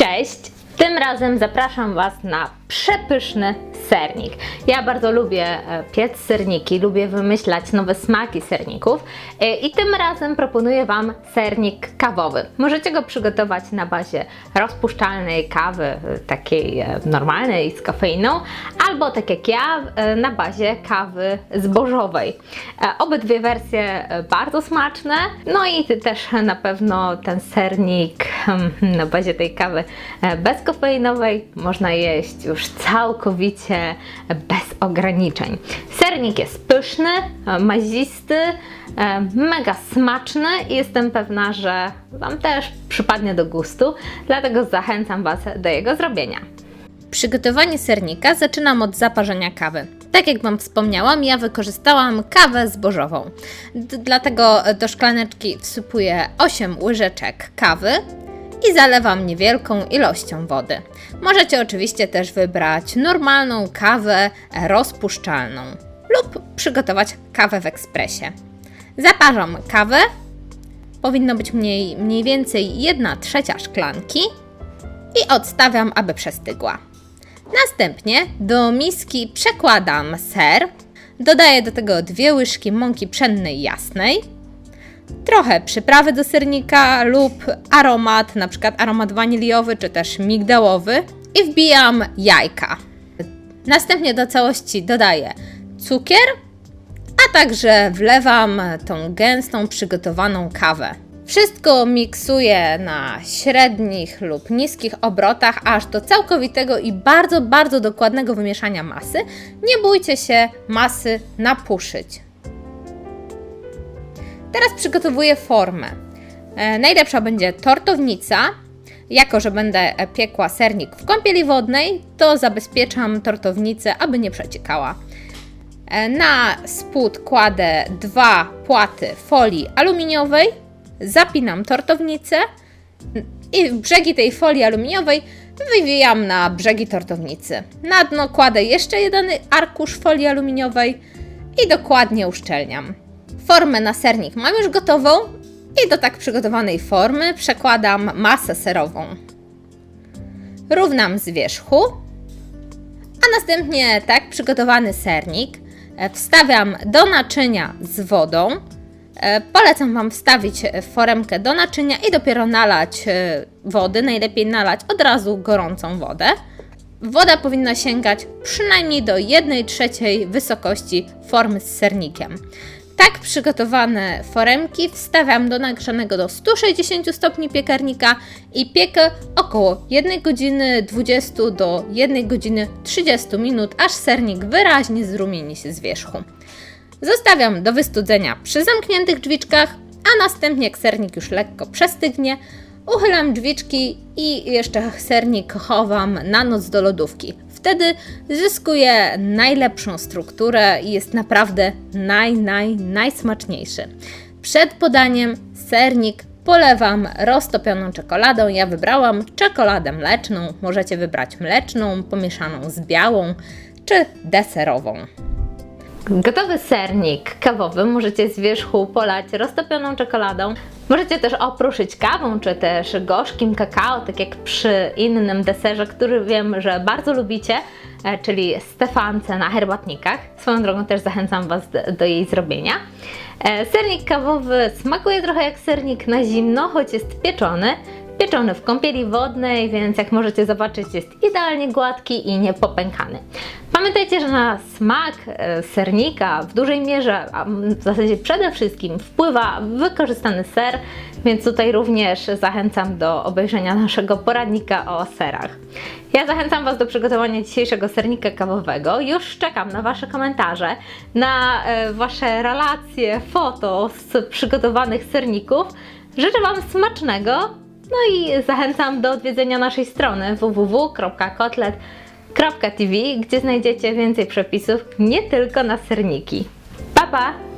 Cześć! Tym razem zapraszam Was na przepyszny sernik. Ja bardzo lubię e, piec serniki, lubię wymyślać nowe smaki serników e, i tym razem proponuję Wam sernik kawowy. Możecie go przygotować na bazie rozpuszczalnej kawy, e, takiej normalnej z kofeiną, albo tak jak ja, na bazie kawy zbożowej. Obydwie wersje bardzo smaczne, no i też na pewno ten sernik hmm, na bazie tej kawy bezkofeinowej można jeść już całkowicie bez ograniczeń. Sernik jest pyszny, mazisty, e, mega smaczny i jestem pewna, że Wam też przypadnie do gustu, dlatego zachęcam Was do jego zrobienia. Przygotowanie sernika zaczynam od zaparzenia kawy. Tak jak Wam wspomniałam, ja wykorzystałam kawę zbożową. D- dlatego do szklaneczki wsypuję 8 łyżeczek kawy i zalewam niewielką ilością wody. Możecie oczywiście też wybrać normalną kawę rozpuszczalną lub przygotować kawę w ekspresie. Zaparzam kawę, powinno być mniej, mniej więcej 1 trzecia szklanki i odstawiam, aby przestygła. Następnie do miski przekładam ser, dodaję do tego dwie łyżki mąki pszennej jasnej, trochę przyprawy do sernika lub aromat, na przykład aromat waniliowy czy też migdałowy i wbijam jajka. Następnie do całości dodaję cukier, a także wlewam tą gęstą przygotowaną kawę. Wszystko miksuję na średnich lub niskich obrotach, aż do całkowitego i bardzo, bardzo dokładnego wymieszania masy. Nie bójcie się masy napuszyć. Teraz przygotowuję formę. E, najlepsza będzie tortownica. Jako, że będę piekła sernik w kąpieli wodnej, to zabezpieczam tortownicę, aby nie przeciekała. E, Na spód kładę dwa płaty folii aluminiowej, zapinam tortownicę i brzegi tej folii aluminiowej wywijam na brzegi tortownicy. Na dno kładę jeszcze jeden arkusz folii aluminiowej i dokładnie uszczelniam. Formę na sernik mam już gotową i do tak przygotowanej formy przekładam masę serową. Równam z wierzchu, a następnie tak przygotowany sernik e, wstawiam do naczynia z wodą. E, Polecam Wam wstawić foremkę do naczynia i dopiero nalać e, wody. Najlepiej nalać od razu gorącą wodę. Woda powinna sięgać przynajmniej do 1 trzeciej wysokości formy z sernikiem. Tak przygotowane foremki wstawiam do nagrzanego do 160 stopni piekarnika i piekę około 1 godziny 20 do 1 godziny 30 minut, aż sernik wyraźnie zrumieni się z wierzchu. Zostawiam do wystudzenia przy zamkniętych drzwiczkach, a następnie jak sernik już lekko przestygnie, uchylam drzwiczki i jeszcze sernik chowam na noc do lodówki. Wtedy zyskuje najlepszą strukturę i jest naprawdę naj, naj, najsmaczniejszy. Przed podaniem sernik polewam roztopioną czekoladą. Ja wybrałam czekoladę mleczną. Możecie wybrać mleczną, pomieszaną z białą czy deserową. Gotowy sernik kawowy możecie z wierzchu polać roztopioną czekoladą. Możecie też opruszyć kawą, czy też gorzkim kakao, tak jak przy innym deserze, który wiem, że bardzo lubicie, e, czyli stefance na herbatnikach. Swoją drogą też zachęcam Was do, jej zrobienia. E, Sernik kawowy smakuje trochę jak sernik na zimno, choć jest pieczony. Pieczony w kąpieli wodnej, więc jak możecie zobaczyć, jest idealnie gładki i niepopękany. Pamiętajcie, że na smak e, sernika w dużej mierze, a w zasadzie przede wszystkim wpływa wykorzystany ser, więc tutaj również zachęcam do obejrzenia naszego poradnika o serach. Ja zachęcam Was do przygotowania dzisiejszego sernika kawowego. Już czekam na Wasze komentarze, na e, Wasze relacje, foto z przygotowanych serników. Życzę Wam smacznego, no i zachęcam do odwiedzenia naszej strony www.kotlet.tv, gdzie znajdziecie więcej przepisów nie tylko na serniki. Pa pa!